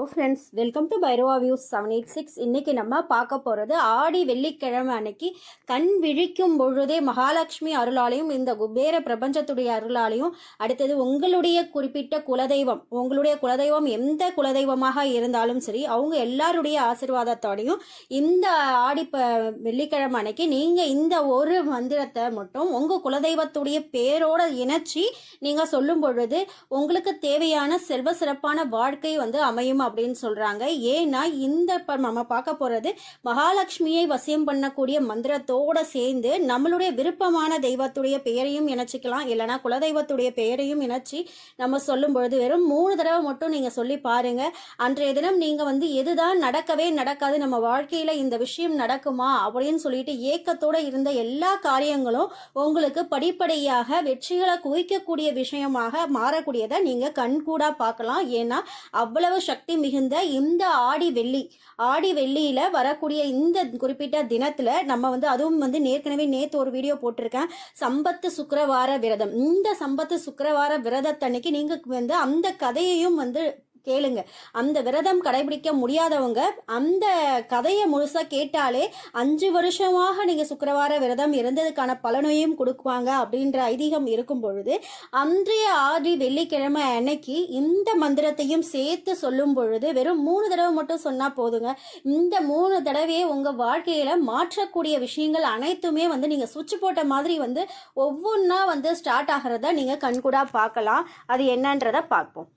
Hello friends welcome to பைரோவா views seven eight six இன்றைக்கி நம்ம பார்க்க போகிறது ஆடி வெள்ளிக்கிழமை அன்னைக்கு கண் விழிக்கும் பொழுதே மகாலட்சுமி அருளாலையும் இந்த குபேர பிரபஞ்சத்துடைய அருளாலையும் அடுத்தது உங்களுடைய குறிப்பிட்ட குலதெய்வம் உங்களுடைய குலதெய்வம் எந்த குலதெய்வமாக இருந்தாலும் சரி அவங்க எல்லாருடைய ஆசிர்வாதத்தோடையும் இந்த ஆடி ப வெள்ளிக்கிழமை அன்னைக்கு நீங்கள் இந்த ஒரு மந்திரத்தை மட்டும் உங்கள் குலதெய்வத்துடைய பேரோட இணைச்சி நீங்கள் சொல்லும் பொழுது உங்களுக்கு தேவையான செல்வ சிறப்பான வாழ்க்கை வந்து அமையும் அப்படின்னு சொல்றாங்க. ஏன்னா இந்த இப்போ நம்ம பார்க்க போறது மகாலட்சுமியை வசியம் பண்ணக்கூடிய மந்திரத்தோட சேர்ந்து நம்மளுடைய விருப்பமான தெய்வத்துடைய பெயரையும் இணைச்சிக்கலாம். இல்லைன்னா குலதெய்வத்துடைய பெயரையும் இணைச்சி நம்ம சொல்லும் பொழுது வெறும் மூணு தடவை மட்டும் நீங்கள் சொல்லி பாருங்க. அன்றைய தினம் நீங்கள் வந்து எதுதான் நடக்கவே நடக்காது. நம்ம வாழ்க்கையில் இந்த விஷயம் நடக்குமா? அப்படின்னு சொல்லிட்டு ஏக்கத்தோட இருந்த எல்லா காரியங்களும் உங்களுக்கு படிப்படியாக வெற்றிகளை குவிக்கக்கூடிய விஷயமாக மாறக்கூடியதை நீங்கள் கண்கூடாக பார்க்கலாம். ஏன்னா அவ்வளவு சக்தி மிகுந்த இந்த ஆடி வெள்ளி ஆடி வெள்ளியில் வரக்கூடிய இந்த குறிப்பிட்ட தினத்தில் நம்ம வந்து அதுவும் வந்து ஏற்கனவே நேற்று ஒரு வீடியோ போட்டிருக்கேன். சம்பத்து சுக்கரவார விரதம். இந்த சம்பத்து சுக்கரவார விரதத்தன்னைக்கு நீங்கள் வந்து அந்த கதையையும் வந்து கேளுங்க. அந்த விரதம் கடைபிடிக்க முடியாதவங்க அந்த கதையை முழுசாக கேட்டாலே அஞ்சு வருஷமாக நீங்கள் சுக்கரவார விரதம் இருந்ததுக்கான பலனையும் கொடுக்குவாங்க அப்படின்ற ஐதீகம் இருக்கும் பொழுது அன்றைய ஆடி வெள்ளிக்கிழமை அன்னைக்கு இந்த மந்திரத்தையும் சேர்த்து சொல்லும் பொழுது வெறும் மூணு தடவை மட்டும் சொன்னால் போதுங்க. இந்த மூணு தடவையே உங்கள் வாழ்க்கையில் மாற்றக்கூடிய விஷயங்கள் அனைத்துமே வந்து நீங்கள் சுவிட்ச் போட்ட மாதிரி வந்து ஒவ்வொன்றா வந்து ஸ்டார்ட் ஆகிறத நீங்கள் கண்கூடாக பார்க்கலாம். அது என்னன்றதை பார்ப்போம்.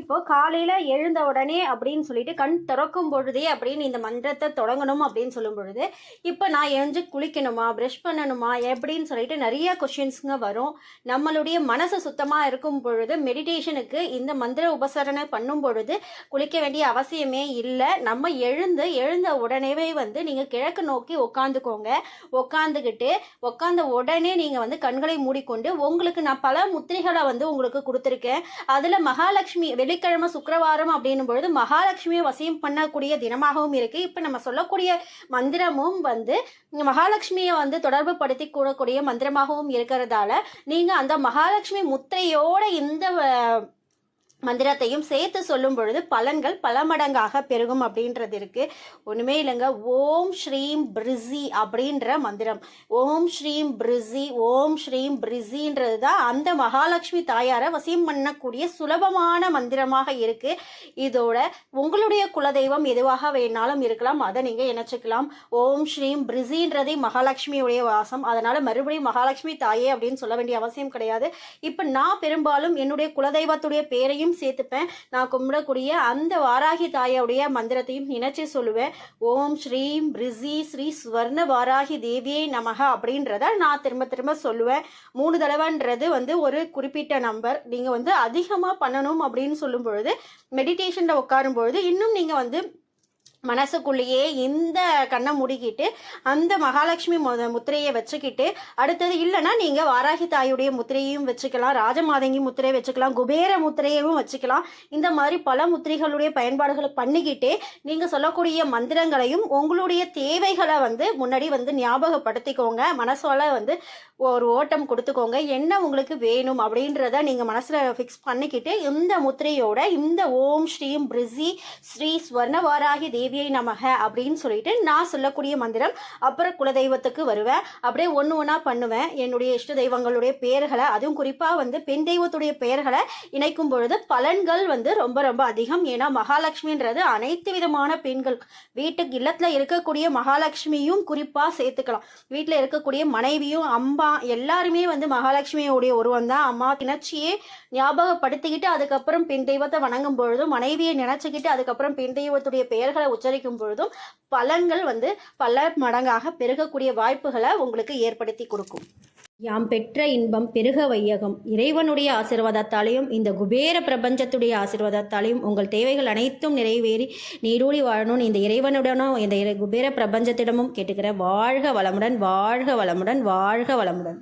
இப்போ காலையில் எழுந்த உடனே அப்படின்னு சொல்லிட்டு கண் திறக்கும் பொழுதே அப்படின்னு இந்த மந்திரத்தை தொடங்கணும் அப்படின்னு சொல்லும் பொழுது இப்போ நான் எழுந்து குளிக்கணுமா ப்ரஷ் பண்ணணுமா எப்படின்னு சொல்லிட்டு நிறைய கொஷின்ஸுங்க வரும். நம்மளுடைய மனசு சுத்தமாக இருக்கும் பொழுது மெடிடேஷனுக்கு இந்த மந்திர உபசரணை பண்ணும் பொழுது குளிக்க வேண்டிய அவசியமே இல்லை. நம்ம எழுந்து எழுந்த உடனேவே வந்து நீங்கள் கிழக்கு நோக்கி உட்காந்துக்கோங்க உட்காந்துக்கிட்டு உட்காந்த உடனே நீங்கள் வந்து கண்களை மூடிக்கொண்டு உங்களுக்கு நான் பல முத்திரைகளை வந்து உங்களுக்கு கொடுத்துருக்கேன். அதில் மகாலட்சுமி வெள்ளிக்கிழமை சுக்கரவாரம் அப்படின்னும் பொழுது மகாலட்சுமியை வசியம் பண்ணக்கூடிய தினமாகவும் இருக்கு. இப்போ நம்ம சொல்லக்கூடிய மந்திரமும் வந்து மகாலட்சுமியை வந்து தொடர்பு படுத்தி கூடக்கூடிய மந்திரமாகவும் இருக்கிறதால நீங்க அந்த மகாலட்சுமி முத்திரையோட இந்த மந்திரத்தையும் சேர்த்து சொல்லும் பொழுது பலன்கள் பல மடங்காக பெருகும் அப்படின்றது இருக்கு. ஒண்ணுமே இல்லைங்க. ஓம் ஸ்ரீம் பிரிசி அப்படின்ற மந்திரம். ஓம் ஸ்ரீம் பிரிசி ஓம் ஸ்ரீம் பிரிசின்றது தான் அந்த மகாலட்சுமி தாயாரை வசியம் பண்ணக்கூடிய சுலபமான மந்திரமாக இருக்கு. இதோட உங்களுடைய குலதெய்வம் எதுவாக வேணாலும் இருக்கலாம். அதை நீங்க இணைச்சிக்கலாம். ஓம் ஸ்ரீம் பிரிசின்றதே மகாலட்சுமியுடைய வாசம். அதனால மறுபடியும் மகாலட்சுமி தாயே அப்படின்னு சொல்ல வேண்டிய அவசியம் கிடையாது. இப்ப நான் பெரும்பாலும் என்னுடைய குலதெய்வத்துடைய பேரையும் சேர்த்துப்பேன். நான் கும்பிடக்கூடிய அந்த வாராகி தாயோடைய மந்திரத்தையும் நினைச்சு சொல்லுவேன். ஓம் ஸ்ரீம் ரிசி ஸ்ரீ ஸ்வர்ண வாராகி தேவியை நமக அப்படின்றத நான் திரும்ப திரும்ப சொல்லுவேன். மூணு தடவைன்றது வந்து ஒரு குறிப்பிட்ட நம்பர். நீங்கள் வந்து அதிகமாக பண்ணணும் அப்படின்னு சொல்லும் பொழுது மெடிடேஷனில் உட்காரும் பொழுது இன்னும் நீங்கள் வந்து மனசுக்குள்ளேயே இந்த கண்ணை முடிக்கிட்டு அந்த மகாலட்சுமி முத்திரையை வச்சுக்கிட்டு அடுத்தது இல்லைன்னா நீங்கள் வாராகி தாயுடைய முத்திரையும் வச்சுக்கலாம் ராஜமாதங்கி முத்திரையை வச்சுக்கலாம் குபேர முத்திரையவும் வச்சுக்கலாம். இந்த மாதிரி பல முத்திரைகளுடைய பயன்பாடுகளை பண்ணிக்கிட்டு நீங்கள் சொல்லக்கூடிய மந்திரங்களையும் உங்களுடைய தேவைகளை வந்து முன்னாடி வந்து ஞாபகப்படுத்திக்கோங்க. மனசால வந்து ஒரு ஓட்டம் கொடுத்துக்கோங்க. என்ன உங்களுக்கு வேணும் அப்படின்றத நீங்கள் மனசில் ஃபிக்ஸ் பண்ணிக்கிட்டு இந்த முத்திரையோட இந்த ஓம் ஸ்ரீம் பிரிசி ஸ்ரீ ஸ்வர்ணவாராகி தேவி தேவியை நமக அப்படின்னு சொல்லிட்டு நான் சொல்லக்கூடிய மந்திரம் அப்புறம் குலதெய்வத்துக்கு வருவேன். அப்படியே ஒன்று ஒன்றா பண்ணுவேன். என்னுடைய இஷ்ட தெய்வங்களுடைய பெயர்களை அதுவும் குறிப்பாக வந்து பெண் தெய்வத்துடைய பெயர்களை இணைக்கும் பொழுது பலன்கள் வந்து ரொம்ப ரொம்ப அதிகம். ஏன்னா மகாலட்சுமின்றது அனைத்து விதமான பெண்கள். வீட்டுக்கு இல்லத்தில் இருக்கக்கூடிய மகாலட்சுமியும் குறிப்பாக சேர்த்துக்கலாம். வீட்டில் இருக்கக்கூடிய மனைவியும் அம்மா எல்லாருமே வந்து மகாலட்சுமியுடைய உருவம் தான். அம்மா கிணச்சியே ஞாபகப்படுத்திக்கிட்டு அதுக்கப்புறம் பெண் தெய்வத்தை வணங்கும் பொழுதும் மனைவியை நினச்சிக்கிட்டு அதுக்கப்புறம் பெண் தெய்வத்துடைய பெயர்களை உச்சரிக்கும் பொழுதும் பலன்கள் வந்து பல மடங்காக பெருகக்கூடிய வாய்ப்புகளை உங்களுக்கு ஏற்படுத்தி கொடுக்கும். யாம் பெற்ற இன்பம் பெருக வையகம். இறைவனுடைய ஆசிர்வாதத்தாலையும் இந்த குபேர பிரபஞ்சத்துடைய ஆசிர்வாதத்தாலையும் உங்கள் தேவைகள் அனைத்தும் நிறைவேறி நீரூடி வாழணும். இந்த இறைவனுடனும் இந்த குபேர பிரபஞ்சத்திடமும் கேட்டுக்கிற வாழ்க வளமுடன் வாழ்க வளமுடன் வாழ்க வளமுடன்.